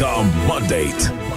The Mandate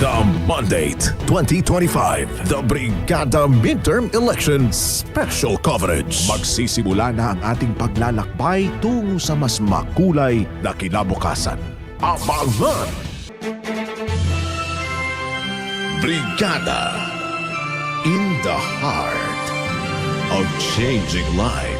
The Mandate 2025. The Brigada Midterm Elections Special Coverage. Magsisimula na ang ating paglalakbay tungo sa mas makulay na kinabukasan. Abangan! Brigada in the heart of changing lives.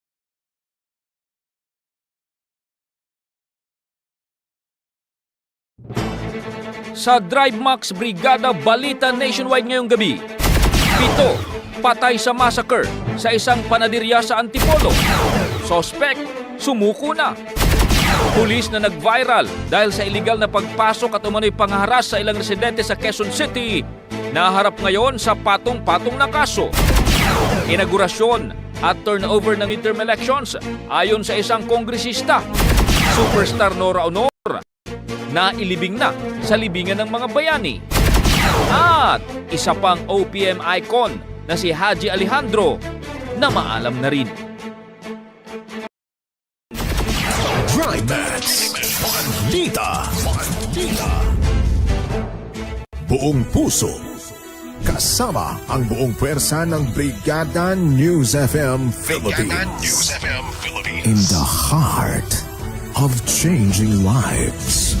Sa Drive Max Brigada Balita Nationwide ngayong gabi. Pito, patay sa massacre sa isang panadirya sa Antipolo. Sospek, sumuko na. Pulis na nag-viral dahil sa illegal na pagpasok at umano'y pangharas sa ilang residente sa Quezon City. Naharap ngayon sa patong-patong na kaso. Inaugurasyon at turnover ng midterm elections ayon sa isang kongresista. Superstar Nora Honor na ilibing na sa libingan ng mga bayani. At isa pang OPM icon na si Haji Alejandro na maalam na rin. Drive Max. Balita. Balita. Buong puso. Kasama ang buong pwersa ng Brigada News FM Philippines. In the heart of changing lives.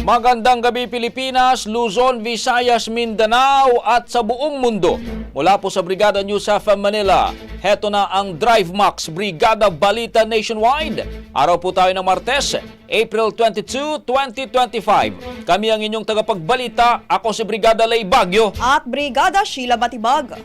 Magandang gabi Pilipinas, Luzon, Visayas, Mindanao at sa buong mundo. Mula po sa Brigada News FM Manila, heto na ang Drive Max Brigada Balita Nationwide. Araw po tayo ng Martes, April 22, 2025. Kami ang inyong tagapagbalita, ako si Brigada Lay Bagyo. at Brigada Sheila Batibag.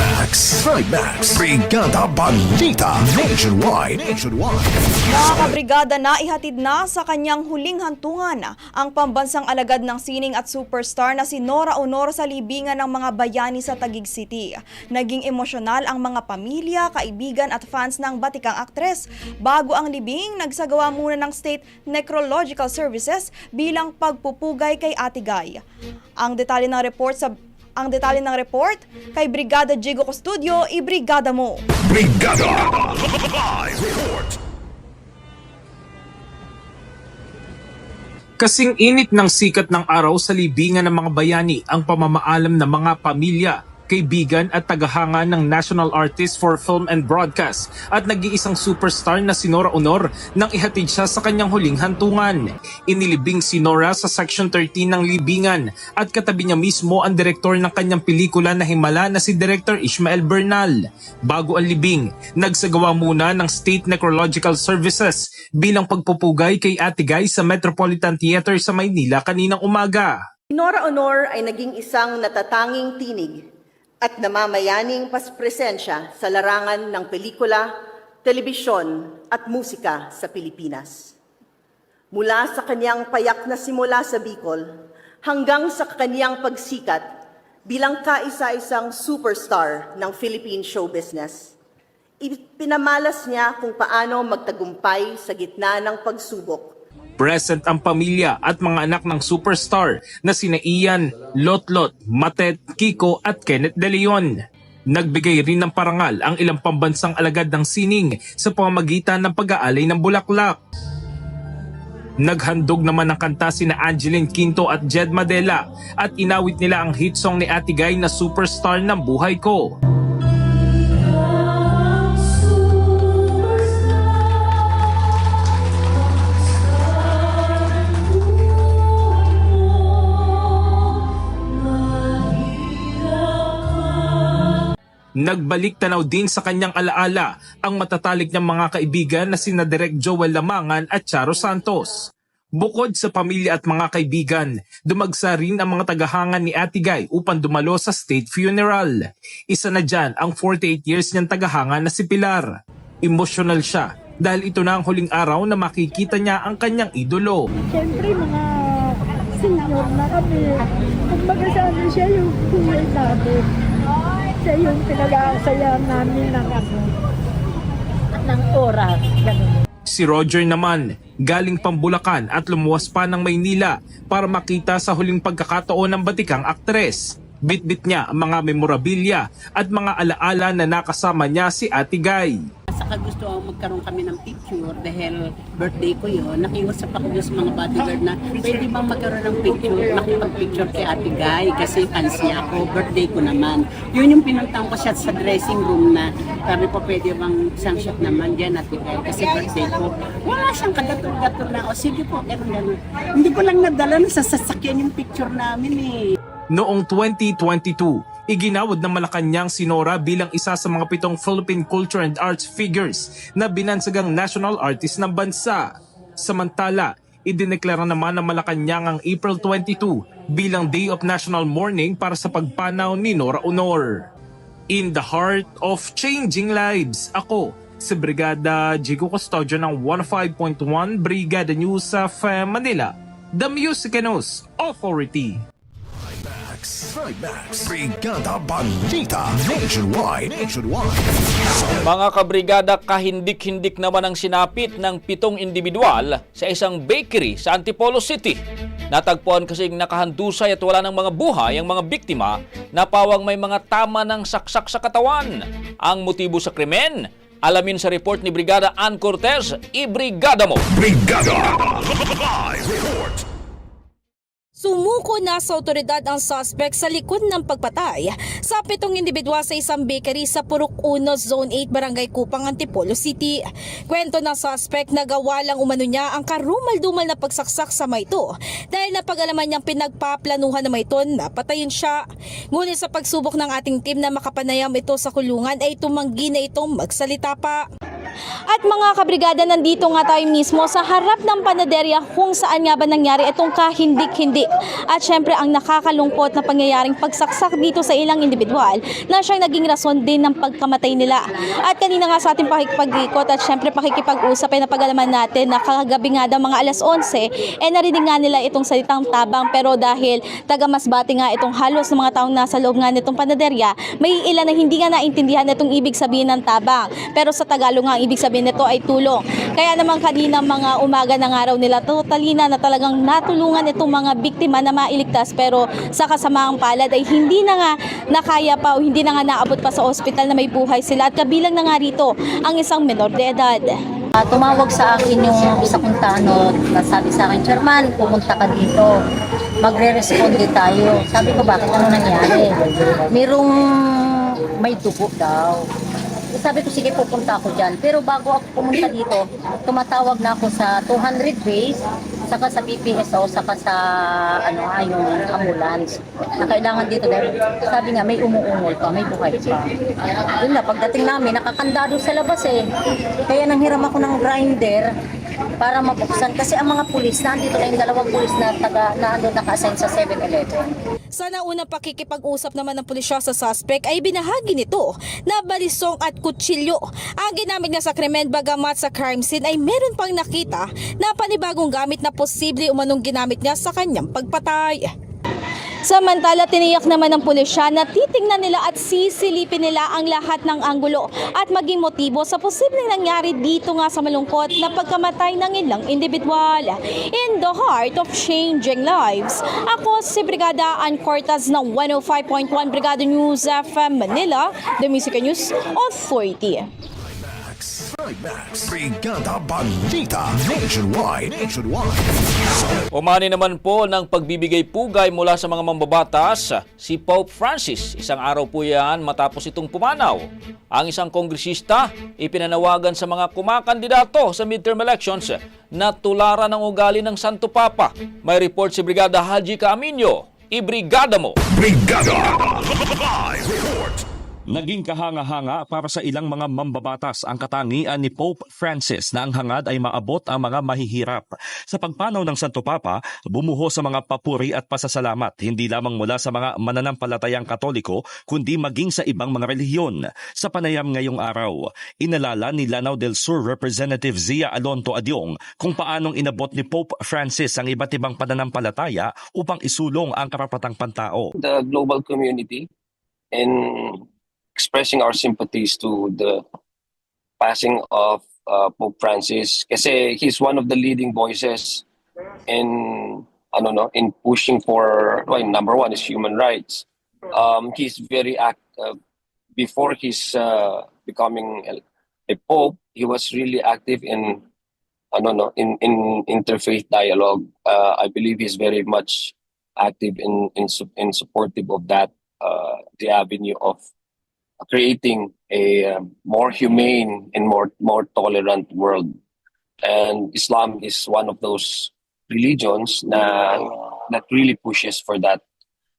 Trimax. Trimax. Brigada Balita. Nationwide. Nationwide. Mga kabrigada na ihatid na sa kanyang huling hantungan ang pambansang alagad ng sining at superstar na si Nora Honor sa libingan ng mga bayani sa Taguig City. Naging emosyonal ang mga pamilya, kaibigan at fans ng batikang aktres. Bago ang libing, nagsagawa muna ng State Necrological Services bilang pagpupugay kay Ate Guy. Ang detalye ng report sa ang detalye ng report kay Brigada Jigo Custodio, ibrigada mo. Brigada. Live report. Kasing init ng sikat ng araw sa libingan ng mga bayani ang pamamaalam ng mga pamilya, kaibigan at tagahanga ng National Artist for Film and Broadcast at nag-iisang superstar na si Nora Honor nang ihatid siya sa kanyang huling hantungan. Inilibing si Nora sa Section 13 ng libingan at katabi niya mismo ang direktor ng kanyang pelikula na himala na si Director Ishmael Bernal. Bago ang libing, nagsagawa muna ng State Necrological Services bilang pagpupugay kay Ate Guy sa Metropolitan Theater sa Maynila kaninang umaga. Nora Honor ay naging isang natatanging tinig at namamayaning paspresensya sa larangan ng pelikula, telebisyon at musika sa Pilipinas. Mula sa kanyang payak na simula sa Bicol hanggang sa kanyang pagsikat bilang kaisa-isang superstar ng Philippine show business. Ipinamalas niya kung paano magtagumpay sa gitna ng pagsubok Present ang pamilya at mga anak ng superstar na sina Ian, Lotlot, Matet, Kiko at Kenneth De Leon. Nagbigay rin ng parangal ang ilang pambansang alagad ng sining sa pamamagitan ng pag-aalay ng bulaklak. Naghandog naman ng kanta sina Angeline Quinto at Jed Madela at inawit nila ang hit song ni Ate Guy na Superstar ng Buhay Ko. Nagbalik tanaw din sa kanyang alaala ang matatalik niyang mga kaibigan na sina Direk Joel Lamangan at Charo Santos. Bukod sa pamilya at mga kaibigan, dumagsa rin ang mga tagahangan ni Ate Guy upang dumalo sa state funeral. Isa na dyan ang 48 years niyang tagahanga na si Pilar. Emotional siya dahil ito na ang huling araw na makikita niya ang kanyang idolo. Siyempre, mga senior na kami. Kumbaga sana siya yung kuya namin. Siya yung pinag-aasaya namin ng ano, ng oras. Ganun. Si Roger naman, galing Pambulacan at lumuwas pa ng Maynila para makita sa huling pagkakataon ng batikang aktres. Bitbit niya ang mga memorabilia at mga alaala na nakasama niya si Ate Guy. Saka gusto ako magkaroon kami ng picture dahil birthday ko yun. Nakiusap ako sa mga bodyguard na pwede bang magkaroon ng picture, makipag-picture kay Ate Guy kasi fans niya ako, birthday ko naman. Yun yung pinuntang ko siya sa dressing room na sabi ko pwede bang isang shot naman dyan Ate Guy kasi birthday ko. Wala siyang kadatul-gatul na o sige po, ganun ganun. Hindi ko lang nadala na sa sasakyan yung picture namin eh. Noong 2022, iginawad ng Malacanang si Nora bilang isa sa mga pitong Philippine Culture and Arts figures na binansagang national artist ng bansa. Samantala, idineklara naman ng Malacanang ang April 22 bilang Day of National Mourning para sa pagpanaw ni Nora Honor. In the heart of changing lives, ako si Brigada Jigo Custodio ng 105.1 Brigada News sa Manila, The Music News Authority. Trimax. Brigada Balita. Nationwide. Nationwide. Mga kabrigada, kahindik-hindik naman ang sinapit ng pitong individual sa isang bakery sa Antipolo City. Natagpuan kasing nakahandusay at wala ng mga buhay ang mga biktima na pawang may mga tama ng saksak sa katawan. Ang motibo sa krimen, alamin sa report ni Brigada Ann Cortez, ibrigada mo! Brigada. Sumuko na sa otoridad ang suspect sa likod ng pagpatay sa pitong individual sa isang bakery sa Purok Uno, Zone 8, Barangay Kupang, Antipolo City. Kwento ng suspect na gawa lang umano niya ang karumal-dumal na pagsaksak sa maito dahil napag-alaman niyang pinagpaplanuhan na maito na patayin siya. Ngunit sa pagsubok ng ating team na makapanayam ito sa kulungan ay tumanggi na itong magsalita pa. At mga kabrigada, nandito nga tayo mismo sa harap ng panaderya kung saan nga ba nangyari itong kahindik-hindi. At syempre ang nakakalungkot na pangyayaring pagsaksak dito sa ilang individual na siyang naging rason din ng pagkamatay nila. At kanina nga sa ating pakikipag-ikot at syempre pakikipag-usap ay napagalaman natin na kagabi nga daw mga alas 11 eh narinig nga nila itong salitang tabang pero dahil taga Masbate nga itong halos ng mga taong nasa loob nga nitong panaderya, may ilan na hindi nga naintindihan itong ibig sabihin ng tabang. Pero sa Tagalog ang ibig sabihin nito ay tulong. Kaya naman kanina mga umaga ng araw nila totally na na talagang natulungan itong mga biktima na mailigtas pero sa kasamaang palad ay hindi na nga nakaya pa o hindi na nga naabot pa sa ospital na may buhay sila at kabilang na nga rito ang isang menor de edad. Ah, tumawag sa akin yung isa kong tanod, na sabi sa akin, Chairman, pumunta ka dito. Magre-responde tayo. Sabi ko, bakit ano nangyari? Merong may dugo daw. Sabi ko, sige, pupunta ako dyan. Pero bago ako pumunta dito, tumatawag na ako sa 200 base, saka sa PPSO, saka sa ano nga, yung ambulance. Na kailangan dito dahil sabi nga, may umuungol pa, may buhay pa. Yun na, pagdating namin, nakakandado sa labas eh. Kaya nanghiram ako ng grinder para mabuksan. Kasi ang mga pulis, nandito na yung dalawang pulis na taga, na ano, naka-assign sa 7-Eleven. Sa naunang pakikipag-usap naman ng pulisya sa suspect ay binahagi nito na balisong at kutsilyo. Ang ginamit niya sa krimen bagamat sa crime scene ay meron pang nakita na panibagong gamit na posible umanong ginamit niya sa kanyang pagpatay. Samantala, tiniyak naman ng pulisya na titingnan nila at sisilipin nila ang lahat ng anggulo at maging motibo sa posibleng nangyari dito nga sa malungkot na pagkamatay ng ilang individual. In the heart of changing lives, ako si Brigada Ann Cortaz ng 105.1 Brigada News FM Manila, The Music News Authority. Trimax. Brigada Balita Nationwide. Nationwide. Umani naman po ng pagbibigay pugay mula sa mga mambabatas si Pope Francis. Isang araw po yan matapos itong pumanaw. Ang isang kongresista ipinanawagan sa mga kumakandidato sa midterm elections na tularan ng ugali ng Santo Papa. May report si Brigada Haji Caaminyo. Ibrigada mo! Brigada Live Report. Naging kahanga-hanga para sa ilang mga mambabatas ang katangian ni Pope Francis na ang hangad ay maabot ang mga mahihirap. Sa pagpanaw ng Santo Papa, bumuho sa mga papuri at pasasalamat hindi lamang mula sa mga mananampalatayang katoliko kundi maging sa ibang mga relihiyon. Sa panayam ngayong araw, inalala ni Lanao del Sur Representative Zia Alonto Adyong kung paanong inabot ni Pope Francis ang iba't ibang pananampalataya upang isulong ang karapatang pantao. the global community and expressing our sympathies to the passing of uh, Pope Francis kasi he's one of the leading voices in ano no in pushing for well, number one is human rights. Um he's very active before he's uh, becoming a, pope he was really active in ano no in in interfaith dialogue. Uh, i believe he's very much active in in in supportive of that uh, the avenue of creating a um, more humane and more more tolerant world. And islam is one of those religions na that really pushes for that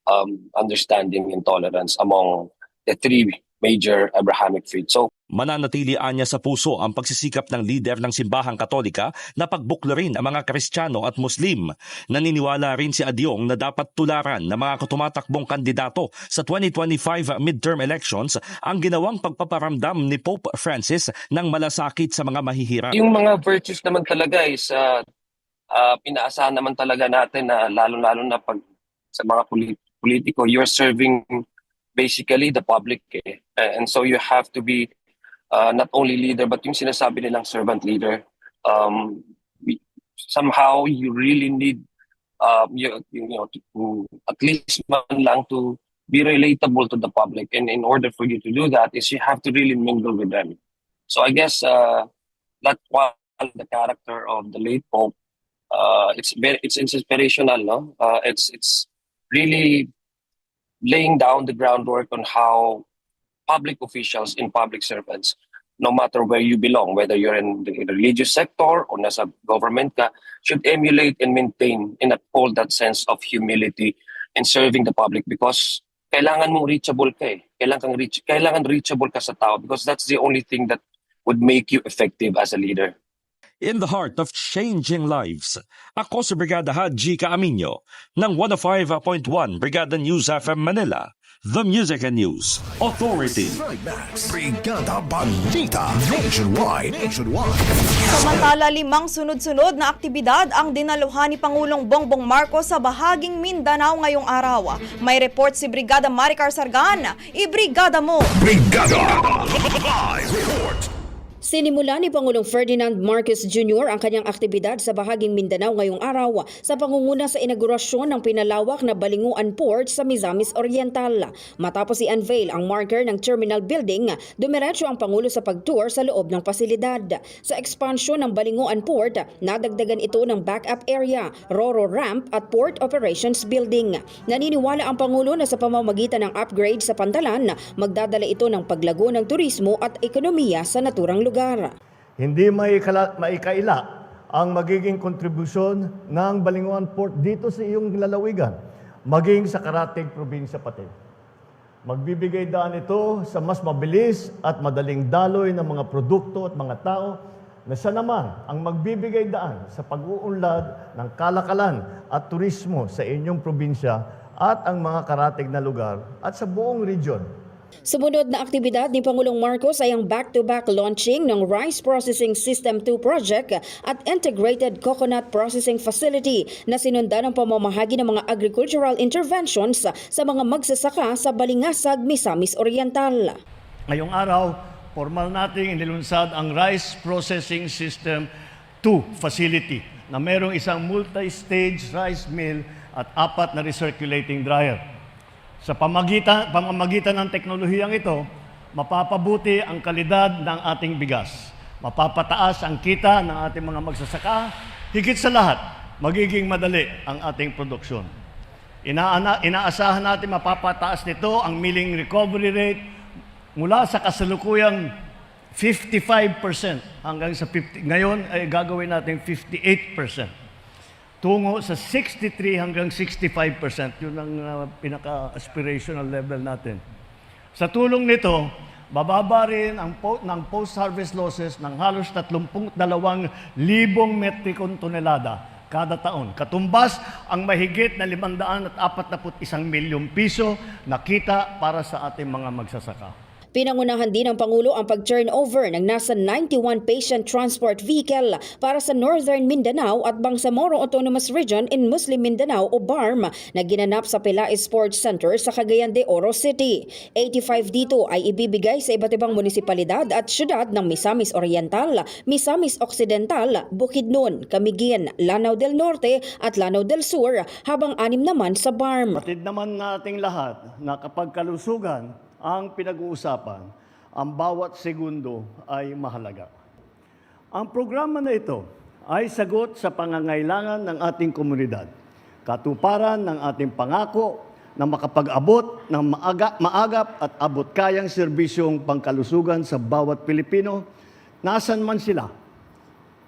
um, understanding and tolerance among the three major abrahamic faiths so Mananatili anya sa puso ang pagsisikap ng lider ng simbahang katolika na pagbuklarin ang mga Kristiyano at Muslim. Naniniwala rin si Adyong na dapat tularan ng mga tumatakbong kandidato sa 2025 midterm elections ang ginawang pagpaparamdam ni Pope Francis ng malasakit sa mga mahihirap. Yung mga virtues naman talaga is uh, uh, pinaasahan naman talaga natin na lalo-lalo na pag sa mga polit- politiko, you're serving basically the public. Eh. And so you have to be uh, not only leader but yung sinasabi nilang servant leader. Um, somehow you really need um, you, you know, to, to at least man lang to be relatable to the public. And in order for you to do that is you have to really mingle with them. So I guess uh, that one the character of the late Pope. Uh, it's very it's inspirational, no? Uh, it's it's really laying down the groundwork on how public officials and public servants, no matter where you belong, whether you're in the religious sector or nasa government ka, should emulate and maintain and uphold that sense of humility and serving the public because kailangan mong reachable ka eh. Kailangan, reach, kailangan reachable ka sa tao because that's the only thing that would make you effective as a leader. In the heart of changing lives, ako si Brigada Haji Kaaminyo ng 105.1 Brigada News FM Manila, The Music and News Authority. Brigada Balita Nationwide. Nationwide. Samantala, limang sunod-sunod na aktibidad ang dinaluhan ni Pangulong Bongbong Marcos sa bahaging Mindanao ngayong araw. May report si Brigada Maricar Sargan. Ibrigada mo! Brigada Live Report. Sinimula ni Pangulong Ferdinand Marcos Jr. ang kanyang aktibidad sa bahaging Mindanao ngayong araw sa pangunguna sa inaugurasyon ng pinalawak na Balinguan Port sa Misamis Oriental. Matapos i-unveil ang marker ng terminal building, dumiretso ang Pangulo sa pagtour sa loob ng pasilidad. Sa ekspansyon ng Balinguan Port, nadagdagan ito ng backup area, Roro Ramp at Port Operations Building. Naniniwala ang Pangulo na sa pamamagitan ng upgrade sa pantalan, magdadala ito ng paglago ng turismo at ekonomiya sa naturang lugar. Hindi maikala, maikaila ang magiging kontribusyon ng Balinguan Port dito sa iyong lalawigan, maging sa karating probinsya pati. Magbibigay daan ito sa mas mabilis at madaling daloy ng mga produkto at mga tao na siya naman ang magbibigay daan sa pag-uunlad ng kalakalan at turismo sa inyong probinsya at ang mga karatig na lugar at sa buong region. Sumunod na aktibidad ni Pangulong Marcos ay ang back-to-back launching ng Rice Processing System 2 project at Integrated Coconut Processing Facility na sinundan ng pamamahagi ng mga agricultural interventions sa mga magsasaka sa Balingasag, Misamis Oriental. Ngayong araw, formal nating inilunsad ang Rice Processing System 2 facility na mayroong isang multi-stage rice mill at apat na recirculating dryer. Sa pamagitan, pamamagitan ng teknolohiyang ito, mapapabuti ang kalidad ng ating bigas. Mapapataas ang kita ng ating mga magsasaka. Higit sa lahat, magiging madali ang ating produksyon. Inaana, inaasahan natin mapapataas nito ang milling recovery rate mula sa kasalukuyang 55% hanggang sa 50. Ngayon ay gagawin natin 58% tungo sa 63 hanggang 65%. Yun ang uh, pinaka-aspirational level natin. Sa tulong nito, bababa rin ang po, ng post-harvest losses ng halos 32,000 metrikon tonelada kada taon. Katumbas ang mahigit na 541 milyong piso na kita para sa ating mga magsasaka. Pinangunahan din ng Pangulo ang pag-turnover ng nasa 91 patient transport vehicle para sa Northern Mindanao at Bangsamoro Autonomous Region in Muslim Mindanao o BARM na ginanap sa Pelaez Sports Center sa Cagayan de Oro City. 85 dito ay ibibigay sa iba't ibang munisipalidad at syudad ng Misamis Oriental, Misamis Occidental, Bukidnon, Camiguin, Lanao del Norte at Lanao del Sur habang anim naman sa BARM. Patid naman nating lahat na kapag kalusugan ang pinag-uusapan, ang bawat segundo ay mahalaga. Ang programa na ito ay sagot sa pangangailangan ng ating komunidad, katuparan ng ating pangako na makapag-abot ng maaga, maagap at abot kayang serbisyong pangkalusugan sa bawat Pilipino, nasan man sila.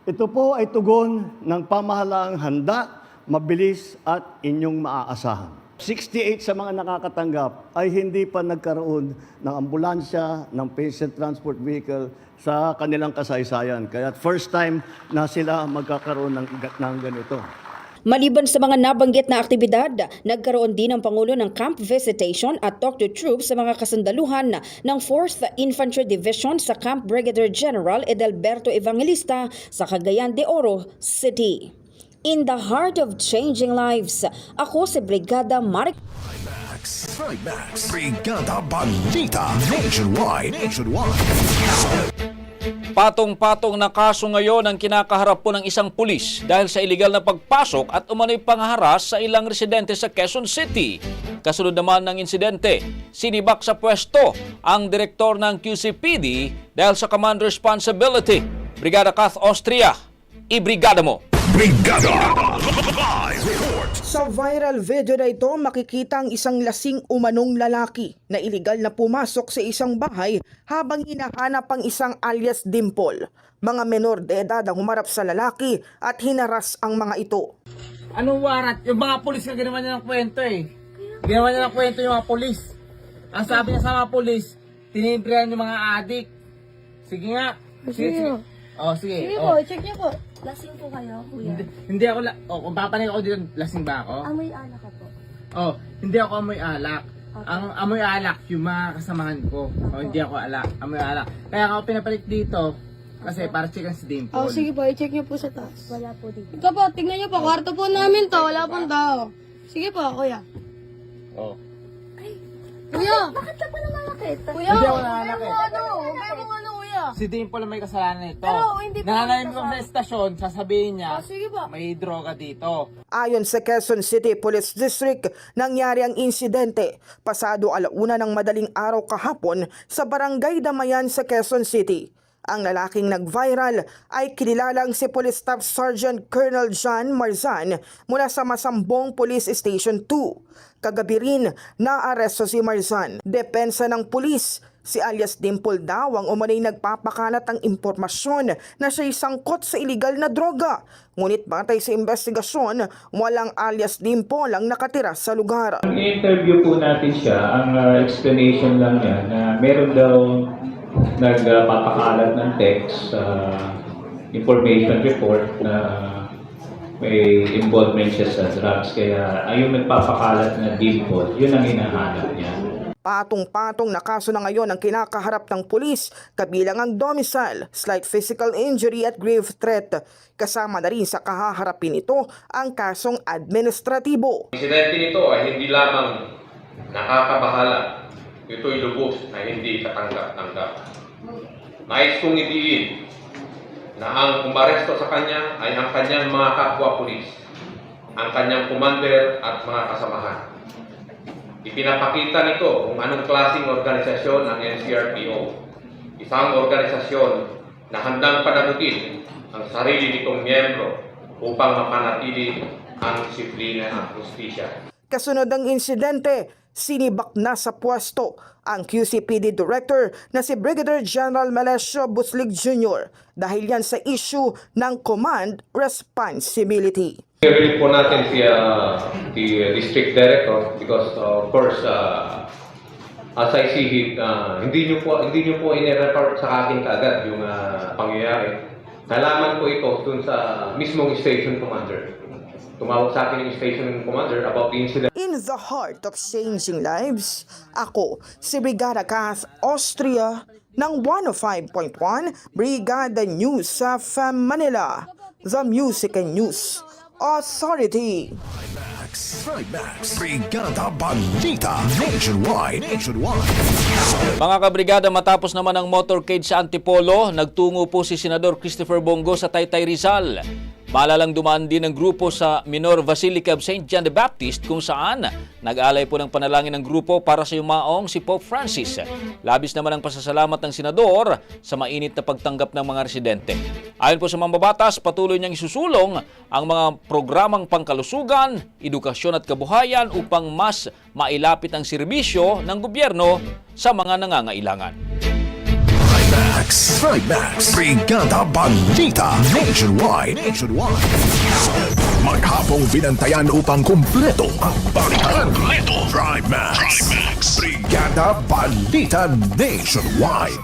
Ito po ay tugon ng pamahalaang handa, mabilis at inyong maaasahan. 68 sa mga nakakatanggap ay hindi pa nagkaroon ng ambulansya, ng patient transport vehicle sa kanilang kasaysayan. Kaya first time na sila magkakaroon ng, ng ganito. Maliban sa mga nabanggit na aktibidad, nagkaroon din ng Pangulo ng camp visitation at talk to troops sa mga kasundaluhan ng 4th Infantry Division sa Camp Brigadier General Edelberto Evangelista sa Cagayan de Oro City. In the heart of changing lives, ako si Brigada Mark Trimax, Trimax, Brigada Balita Nationwide. Nationwide. Patong-patong na kaso ngayon ang kinakaharap po ng isang pulis dahil sa iligal na pagpasok at umano'y pangharas sa ilang residente sa Quezon City. Kasunod naman ng insidente, sinibak sa pwesto ang direktor ng QCPD dahil sa command responsibility. Brigada Kath Austria, ibrigada mo! Brigada Live Report. Sa viral video na ito, makikita ang isang lasing umanong lalaki na iligal na pumasok sa isang bahay habang hinahanap ang isang alias Dimple. Mga menor de edad ang humarap sa lalaki at hinaras ang mga ito. Anong warat? Yung mga polis nga ginawa niya ng kwento eh. Ginawa niya ng kwento yung mga polis. Ang sabi niya sa mga polis, tinimprehan yung mga adik. Sige nga, Sige, sige. Oh, sige. Sige oh. po, check niyo po. Lasing po kayo, kuya. Hindi, hindi ako, la- oh, kung papanig ako dito, lasing ba ako? Amoy alak ka po. Oh, hindi ako amoy alak. Ang amoy alak, yung mga kasamahan ko. Oh, hindi ako alak, amoy alak. Kaya ako pinapalit dito, kasi para chicken si Dimple. Oh, sige po, i-check niyo po sa taas. Wala po dito. Ikaw po, tignan niyo po, kwarto po namin to, wala pong tao. Sige po, kuya. Oh. Kuya! Bakit ka pa nanganakit? Kuya! Hindi ako nanganakit. Huwag mo ano, huwag mo ano, kuya. Si Dimple may kasalanan nito. Pero, hindi po Nananayin ko sa- sa estasyon, sasabihin niya, Oh, sige po. may droga dito. Ayon sa Quezon City Police District, nangyari ang insidente pasado alauna ng madaling araw kahapon sa Barangay Damayan sa Quezon City. Ang lalaking nag-viral ay kinilalang si Police Staff Sergeant Colonel John Marzan mula sa Masambong Police Station 2. Kagabi rin, naaresto si Marzan. Depensa ng pulis, Si alias Dimple daw ang umanay nagpapakalat ng impormasyon na siya'y sangkot sa iligal na droga. Ngunit batay sa investigasyon, walang alias Dimple ang nakatira sa lugar. I-interview po natin siya. Ang uh, explanation lang niya na meron daw nagpapakalat ng text uh, information report na may involvement siya sa drugs. Kaya ayun nagpapakalat na dimple, yun ang hinahanap niya. Patong-patong na kaso na ngayon ang kinakaharap ng pulis, kabilang ang domicile, slight physical injury at grave threat. Kasama na rin sa kahaharapin ito ang kasong administratibo. Insidente nito ay hindi lamang nakakabahala, ito'y lubos na hindi katanggap-tanggap. Nais kong idiin na ang umaresto sa kanya ay ang kanyang mga kapwa pulis, ang kanyang commander at mga kasamahan. Ipinapakita nito kung anong klaseng organisasyon ang NCRPO. Isang organisasyon na handang panagutin ang sarili nitong miyembro upang mapanatili ang disiplina at justisya. Kasunod ng insidente, sinibak na sa pwesto ang QCPD Director na si Brigadier General Melesio Buslig Jr. dahil yan sa issue ng command responsibility. I-release po natin si, uh, district director because uh, of course uh, as I see it, uh, hindi niyo po hindi niyo po inireport sa akin kaagad yung uh, pangyayari. Nalaman po ito dun sa mismong station commander. Tumawag sa akin yung station commander about the incident. In the heart of changing lives, ako si Brigada Kath Austria ng 105.1 Brigada News sa Manila, The Music and News Authority. Trimax, Brigada Balita, Nationwide, Nationwide. Mga kabrigada, matapos naman ang motorcade sa Antipolo, nagtungo po si Senador Christopher Bongo sa Taytay Rizal. Malalang dumaan din ang grupo sa Minor Basilica of St. John the Baptist kung saan nag-alay po ng panalangin ng grupo para sa yumaong si Pope Francis. Labis naman ang pasasalamat ng senador sa mainit na pagtanggap ng mga residente. Ayon po sa mambabatas, patuloy niyang isusulong ang mga programang pangkalusugan, edukasyon at kabuhayan upang mas mailapit ang serbisyo ng gobyerno sa mga nangangailangan. Trimax, Trimax, Brigada Balita, Nationwide, Nationwide. Maghapong binantayan upang kumpleto ang balitan. Kumpleto. Trimax, Trimax, Brigada Balita Nationwide.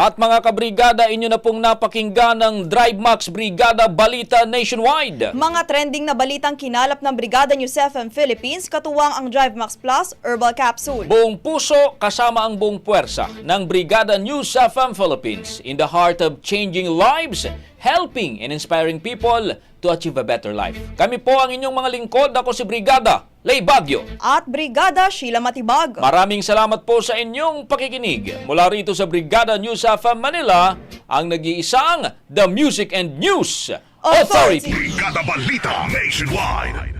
At mga kabrigada, inyo na pong napakinggan ng Drive Max Brigada Balita Nationwide. Mga trending na balitang kinalap ng Brigada News FM Philippines, katuwang ang Drive Max Plus Herbal Capsule. Buong puso kasama ang buong puwersa ng Brigada News FM Philippines in the heart of changing lives, helping and inspiring people to achieve a better life. Kami po ang inyong mga lingkod. Ako si Brigada Lay Bagyo. At Brigada Sheila Matibag. Maraming salamat po sa inyong pakikinig. Mula rito sa Brigada News FM Manila, ang nag-iisang The Music and News Authority. Brigada Balita Nationwide.